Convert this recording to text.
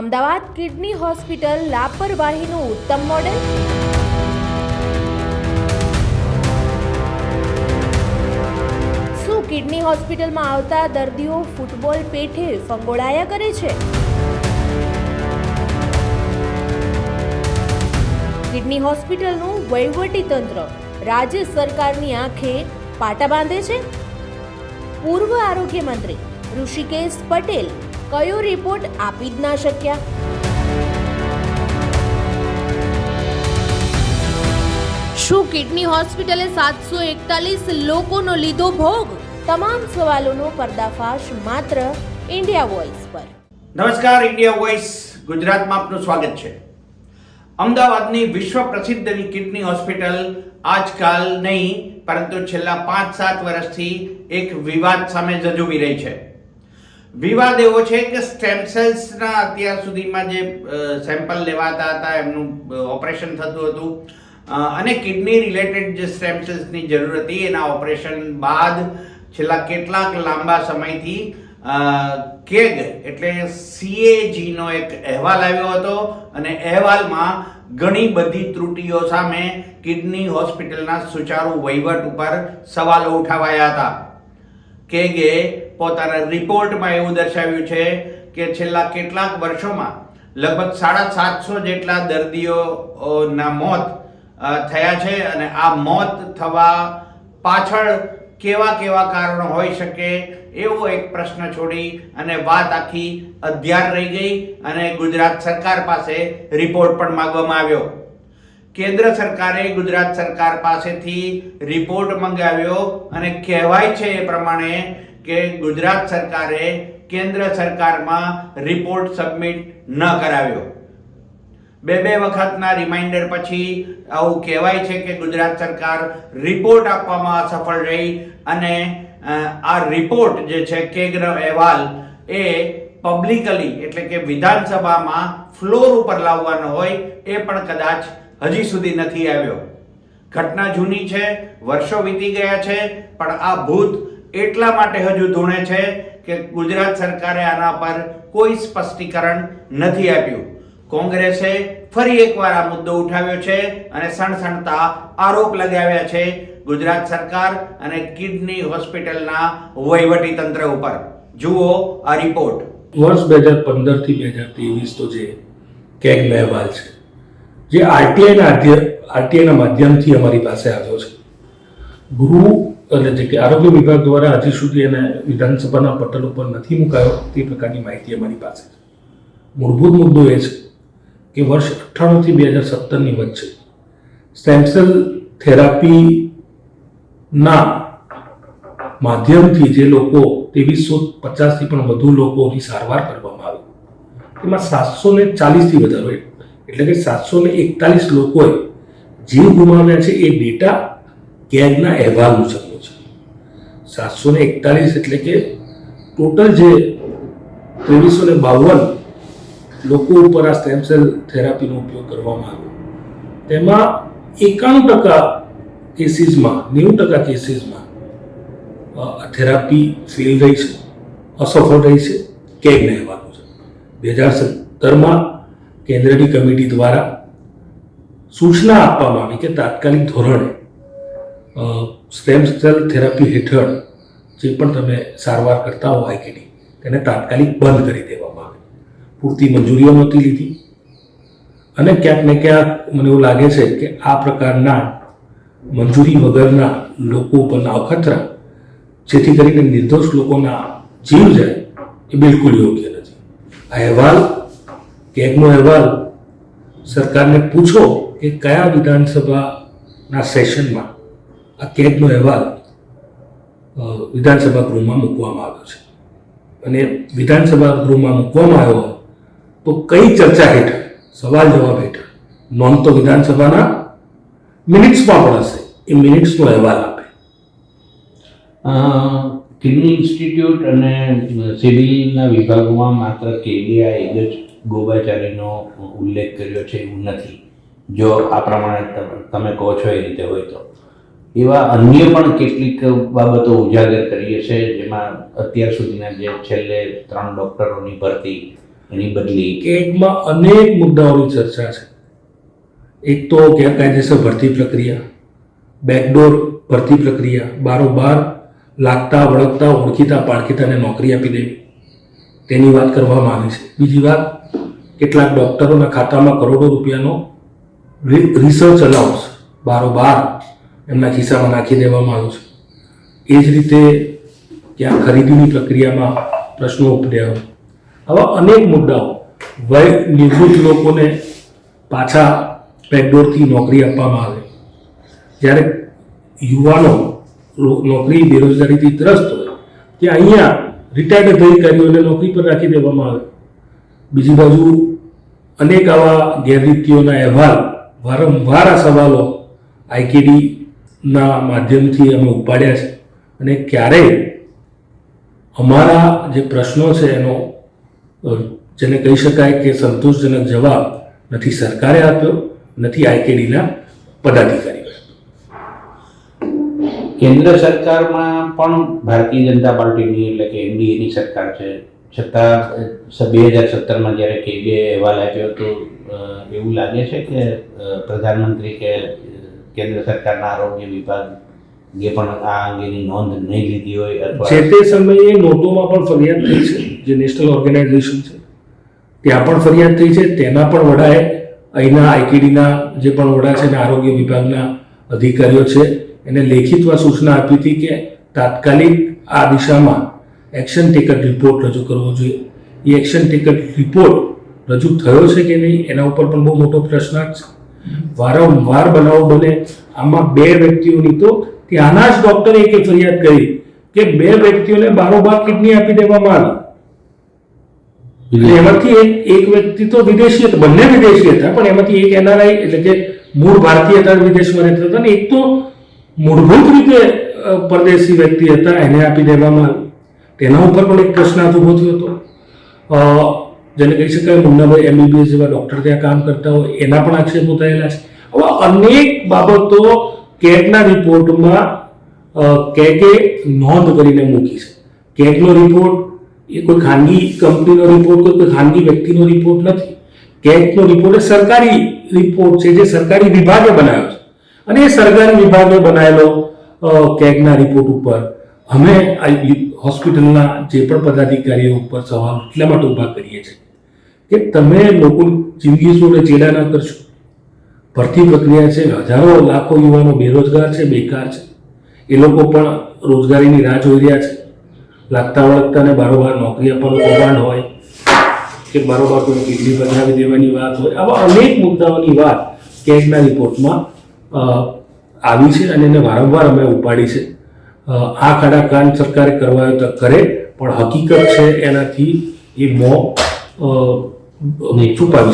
Ahmedabad kidney hospital લાપરવાહીનું ઉત્તમ model. શું kidney હોસ્પિટલમાં આવતા દર્દીઓ ફૂટબોલ પેઠે ફંગોળાયા કરે છે? કિડની હોસ્પિટલનું વહીવટી તંત્ર રાજ્ય સરકારની આંખે પાટા બાંધે છે? પૂર્વ આરોગ્ય મંત્રી ઋષિકેશ પટેલ કયો રિપોર્ટ આપી જ ના શક્યા? શું કિડની હોસ્પિટલે સાતસો એકતાલીસ લોકોનો લીધો ભોગ? તમામ સવાલોનો પર્દાફાશ માત્ર ઇન્ડિયા વોઇસ પર. નમસ્કાર ઇન્ડિયા વોઇસ. ગુજરાતમાં આપનું સ્વાગત છે. અમદાવાદની વિશ્વ પ્રસિદ્ધની કિડની હોસ્પિટલ આજકાલ નહીં પરંતુ છેલ્લા પાંચ સાત વર્ષથી એક વિવાદ સામે જજુમી રહી છે. વિવાદ એવો છે કે સ્ટેમ સેલ્સના અત્યાર સુધીમાં જે સેમ્પલ લેવાતા હતા, એમનું ઓપરેશન થતું હતું. અને કિડની રિલેટેડ જે સ્ટેમ સેલ્સની જરૂર હતી, એના ઓપરેશન બાદ છેલ્લા કેટલાક લાંબા સમયથી કેગ એટલે સીએજીનો એક અહેવાલ આવ્યો હતો અને અહેવાલમાં ઘણી બધી ત્રુટીઓ સામે કિડની હોસ્પિટલના સુચારુ વહીવટ ઉપર સવાલો ઉઠાવાયા હતા. કેગે પોતાના રિપોર્ટમાં એવું દર્શાવ્યું છે કે છેલ્લા કેટલાક વર્ષોમાં લગભગ સાડા સાતસો જેટલા દર્દીઓના મોત થયા છે અને આ મોત થવા પાછળ કેવા કેવા કારણો હોઈ શકે એવો એક પ્રશ્ન છોડી અને વાત આખી અધ્યાર રહી ગઈ અને ગુજરાત સરકાર પાસે રિપોર્ટ પણ માંગવામાં આવ્યો. કેન્દ્ર સરકારે ગુજરાત સરકાર પાસેથી રિપોર્ટ મંગાવ્યો અને કહેવાય છે એ પ્રમાણે કે ગુજરાત સરકારે કેન્દ્ર સરકારમાં રિપોર્ટ સબમિટ ન કરાવ્યો. બે બે વખતના રિમાઇન્ડર પછી આવું કહેવાય છે કે ગુજરાત સરકાર રિપોર્ટ આપવામાં અસફળ રહી અને આ રિપોર્ટ જે છે કેગ્ર અહેવાલ એ પબ્લિકલી એટલે કે વિધાનસભામાં ફ્લોર ઉપર લાવવાનો હોય એ પણ કદાચ હજી સુધી નથી આવ્યો. ઘટના જૂની છે, વર્ષો વીતી ગયા છે, પણ આ ભૂત એટલા માટે હજુ ધૂણે છે કે ગુજરાત સરકારે આના પર કોઈ સ્પષ્ટીકરણ નથી આપ્યું. કોંગ્રેસે ફરી એકવાર આ મુદ્દો ઉઠાવ્યો છે અને સણસણતા આરોપ લગાવ્યા છે ગુજરાત સરકાર અને કિડની હોસ્પિટલના વહીવટી તંત્ર ઉપર. જુઓ આ રિપોર્ટ. વર્ષ બે હજાર પંદરથી બે હજાર ત્રેવીસ તો જે કેગ અહેવાલ છે, જે આરટીઆઈના આરટીઆઈના માધ્યમથી અમારી પાસે આવ્યો છે. ગૃહ એટલે જે કે આરોગ્ય વિભાગ દ્વારા હજી સુધી એને વિધાનસભાના પટલ ઉપર નથી મુકાયો તે પ્રકારની માહિતી અમારી પાસે છે. મૂળભૂત મુદ્દો એ છે કે વર્ષ અઠ્ઠાણુંથી બે હજાર સત્તરની વચ્ચે સ્ટેમસેલ થેરાપીના માધ્યમથી જે લોકો ત્રેવીસો પચાસથી પણ વધુ લોકોની સારવાર કરવામાં આવી. એમાં સાતસો ને ચાલીસથી વધારો એટલે કે સાતસો ને એકતાલીસ લોકોએ જીવ ગુમાવ્યા છે એ ડેટા કેગના અહેવાલ મુજબ સાતસો ને એકતાલીસ એટલે કે ટોટલ જે ત્રેવીસો ને બાવન લોકો ઉપર આ સ્ટેમ થેરાપીનો ઉપયોગ કરવામાં આવ્યો. તેમાં એકાણું ટકા કેસીસમાં, નેવું ટકા કેસીસમાં થેરાપી ફેલ રહી છે, અસફળ રહી છે કેગના અહેવાલ છે બે હજાર સત્તરમાં કેન્દ્રની કમિટી દ્વારા સૂચના આપવામાં આવી કે તાત્કાલિક ધોરણે સ્ટેમ સેલ થેરાપી હેઠળ જે પણ તમે સારવાર કરતા હો આઈકેડી તેને તાત્કાલિક બંધ કરી દેવામાં આવે. પૂરતી મંજૂરીઓ નહોતી લીધી. અને ક્યાંક ને ક્યાંક મને એવું લાગે છે કે આ પ્રકારના મંજૂરી વગરના લોકો ઉપરના અખતરા જેથી કરીને નિર્દોષ લોકોના જીવ જાય, એ બિલકુલ યોગ્ય નથી. આ અહેવાલ, કેગનો અહેવાલ, સરકારને પૂછો કે કયા વિધાનસભાના સેશનમાં આ કેગનો અહેવાલ વિધાનસભા ગૃહમાં મૂકવામાં આવ્યો છે. અને વિધાનસભા ગૃહમાં મૂકવામાં આવ્યો હોય તો કઈ ચર્ચા હેઠળ, સવાલ જવાબ હેઠળ, નોંધ તો વિધાનસભાના મિનિટ્સમાં પણ હશે એ મિનિટ્સનો અહેવાલ આપે. કિડની ઇન્સ્ટિટ્યૂટ અને સિવિલના વિભાગમાં માત્ર કેડીઆઈ એક જ ગોબાચારીનો ઉલ્લેખ કર્યો છે એવું નથી. જો આ પ્રમાણે તમે કહો છો એ રીતે હોય તો. એવા અન્ય પણ કેટલીક બાબતો ઉજાગર કરીએ છે, જેમાં અત્યાર સુધીના જે છેલ્લે ત્રણ ડૉક્ટરોની ભરતી એની બદલી એકમાં અનેક મુદ્દાઓની ચર્ચા છે. એક તો ગેરકાયદેસર ભરતી પ્રક્રિયા, બેકડોર ભરતી પ્રક્રિયા, બારોબાર લાગતા, વળગતા, ઓળખીતા, પાળખીતાને નોકરી આપી દેવી. તેની વાત કરવામાં આવી છે. બીજી વાત, કેટલાક ડૉક્ટરોના ખાતામાં કરોડો રૂપિયાનો રિસર્ચ અલાઉન્સ, બારોબાર એમના ખિસ્સામાં નાખી દેવામાં આવ્યું છે. એ જ રીતે ત્યાં ખરીદીની પ્રક્રિયામાં પ્રશ્નો ઉપડ્યા આવા. અનેક મુદ્દાઓ વય નિવૃત્ત લોકોને પાછા બેકડોરથી નોકરી આપવામાં આવે. જ્યારે યુવાનો નોકરી બેરોજગારીથી ત્રસ્ત હોય, ત્યાં અહીંયા રિટાયર્ડ અધિકારીઓને નોકરી પર રાખી દેવામાં આવે. બીજી બાજુ અનેક આવા ગેરરીતિઓના અહેવાલ વારંવાર આ સવાલો આઈકેડીના માધ્યમથી અમે ઉપાડ્યા છે. અને ક્યારેય અમારા જે પ્રશ્નો છે એનો જેને કહી શકાય કે સંતોષજનક જવાબ નથી સરકારે આપ્યો, નથી આઈકેડીના પદાધિકારીઓ કેન્દ્ર સરકારમાં પણ ભારતીય જનતા પાર્ટીની એટલે કે એનડીએની સરકાર છે. છતાં બે હજાર સત્તરમાં જ્યારે કેબીએ અહેવાલ આપ્યો તો એવું લાગે છે કે પ્રધાનમંત્રી કે કેન્દ્ર સરકારના આરોગ્ય વિભાગ જે પણ આ અંગેની નોંધ નહીં લીધી હોય જે તે સમયે નોટોમાં પણ ફરિયાદ થઈ છે, જે નેશનલ ઓર્ગેનાઇઝેશન છે. ત્યાં પણ ફરિયાદ થઈ છે, તેના પણ વડાએ અહીંના આઈકીડીના જે પણ વડા છે આરોગ્ય વિભાગના અધિકારીઓ છે, એને લેખિતમાં સૂચના આપી હતી કે તાત્કાલિક આ દિશામાં એક્શન ટિકટ રિપોર્ટ રજૂ કરવો જોઈએ. એ એક્શન ટિકટ રિપોર્ટ રજૂ થયો છે કે નહીં, એના ઉપર પણ બહુ મોટો પ્રશ્નાર્થ છે. વારંવાર બનાવો બને. આમાં બે વ્યક્તિઓની તો ત્યાંના જ ડોક્ટરે એક ફરિયાદ કરી કે બે વ્યક્તિઓને બારોબાર કિડની આપી દેવામાં આવી. એમાંથી એક એક વ્યક્તિ તો વિદેશી હતા બંને વિદેશી હતા પણ એમાંથી એક એનઆરઆઈ એટલે કે મૂળ ભારતીય હતા વિદેશમાં રહેતા હતા ને એક તો મૂળભૂત રીતે પરદેશી વ્યક્તિ હતા એને આપી દેવામાં આવી. તેના ઉપર પણ એક પ્રશ્નાર્થ ઊભો થયો હતો. અ, જેને કહી શકાય મુન્નાભાઈ એમબીબીએસ જેવા ડૉક્ટર ત્યાં કામ કરતા હોય, એના પણ આક્ષેપો થયેલા છે. આવા અનેક બાબતો કેટના રિપોર્ટમાં કેકે નોંધ કરીને મૂકી છે. કેગનો રિપોર્ટ એ કોઈ ખાનગી કંપનીનો રિપોર્ટ કોઈ ખાનગી વ્યક્તિનો રિપોર્ટ નથી. કેકનો રિપોર્ટ એ સરકારી રિપોર્ટ છે, જે સરકારી વિભાગે બનાવ્યો છે. અને એ સરકારી વિભાગે બનાવેલો કેકના રિપોર્ટ ઉપર અમે આ હોસ્પિટલના જે પણ પદાધિકારીઓ ઉપર સવાલ એટલા માટે ઊભા કરીએ છીએ. કે તમે લોકો જિંદગી જોડે ચેડા ના કરશો. ભરતી પ્રક્રિયા છે, હજારો લાખો યુવાનો બેરોજગાર છે, બેકાર છે. એ લોકો પણ રોજગારીની રાહ જોઈ રહ્યા છે. લાગતા વળગતાને બારોબાર નોકરી આપવાનું કૌભાંડ હોય, કે બારોબાર કોઈ કિડની બનાવી દેવાની વાત હોય, આવા અનેક મુદ્દાઓની વાત કેટના રિપોર્ટમાં આવી છે અને એને વારંવાર અમે ઉપાડી છે. આ ખાડા કાન સરકારે કરવા તો કરે, પણ હકીકત છે એનાથી એ મોં on est tout pas